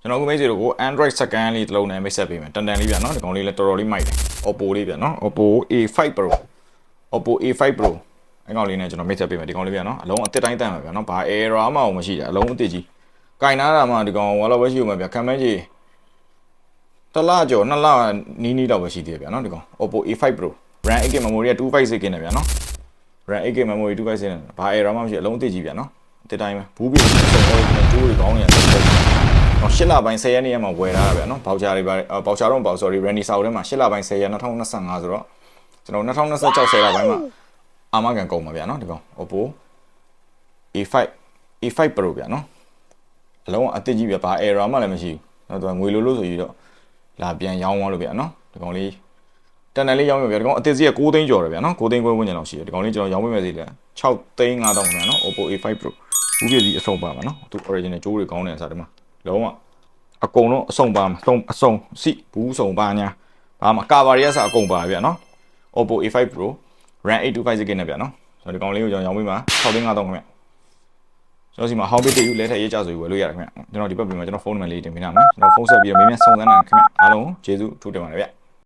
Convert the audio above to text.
ကျွန်တော်အခုမိတ်ဆွေတို့ကို Android စကန်လေးတစ်လုံးနဲ့မိတ်ဆက်ပေးမယ်တန်တန်လေးဗျာနော်ဒီကောင်လေးလည်းတော်တော်လေးမိုက်တယ် Oppo လေးဗျာနော် Oppo A5 Pro Oppo A5 Pro အဲ့ကောင်လေးနဲ့ကျွန်တော်မိတ်ဆက်ပေးမယ်ဒီကောင်လေးဗျာနော်အလုံးအသစ်တိုင်းတန်မှာဗျာနော်ဘာ error မှမရှိတာအလုံးအသစ်ကြီးကင်နာတာမှဒီကောင်ဝါလောက်ပဲရှိဦးမှာဗျာခံမန်းကြီးတစ်လကျော်နှစ်လနီးနီးတော့ပဲရှိသေးတယ်ဗျာနော်ဒီကောင် Oppo A5 Pro RAM 8GB memory က256 GB နဲ့ဗျာနော် RAM 8GB memory 256နဲ့ဘာ error မှမရှိအလုံးအသစ်ကြီးဗျာနော်အသစ်တိုင်းပဲဘူးပြီးတော့ကျိုးတွေကောင်းနေတယ်တော့ရှစ် လပိုင်း10ရက်နေ့မှာဝယ်ထားတာဗျာနော်ဘောက်ချာတွေပါဘောက်ချာတော့ဘောက် sorry Randy Sao ထဲမှာရှစ်လပိုင်း10ရက်2025ဆိုတော့ကျွန်တော်2026 10လပိုင်းမှာအာမခံကုန်ပါဗျာနော်ဒီကောင် Oppo A5 A5 Pro ဗျာနော်အလုံးအသစ်ကြီးဗျာဘာ error မှလည်းမရှိဘူးနော်သူကငွေလိုလို့ဆိုပြီးတော့လာပြန်ရောင်းသွားလို့ဗျာနော်ဒီကောင်လေးတန်တန်လေးရောင်းပြဗျာဒီကောင်အသစ်စီက6သိန်းကျော်တယ်ဗျာနော်6သိန်းခွဲဝန်းကျင်လောက်ရှိတယ်ဒီကောင်လေးကျွန်တော်ရောင်းပေးမယ်စီလေ6သိန်း5000ခင်ဗျာနော် Oppo A5 Pro ဘူးပြည့်စီအဆုံးပါမှာနော်သူ original ကြိုးတွေကောင်းတယ်ဆိုတာဒီမှာလုံးဝ အကုန်လုံးအဆုံးပါမှာအဆုံးအဆုံးစီဘူးဆုံးပါညာဘာမှကာဗာရီယက်စာအကုန်ပါဗျာနော် Oppo A5 Pro RAM 8256GB နဲ့ဗျာနော်ဆိုတော့ဒီကောင်လေးကိုကျွန်တော်ရောင်းပေးမှာ6သိန်း5000ခင်ဗျာကျွန်တော်စီမှာဟောင်းပစ်တယူလဲထည့်ရေးကြဆိုပြီးဝယ်လို့ရတယ်ခင်ဗျာကျွန်တော်ဒီဘက်ပြင်မှာကျွန်တော်ဖုန်းနံပါတ်လေးတင်ပေးထားမယ်ကျွန်တော်ဖုန်းဆက်ပြီးတော့မင်းမြန်စုံစမ်းတာခင်ဗျာအားလုံးကျေးဇူးထူးတင်ပါတယ်ဗျာ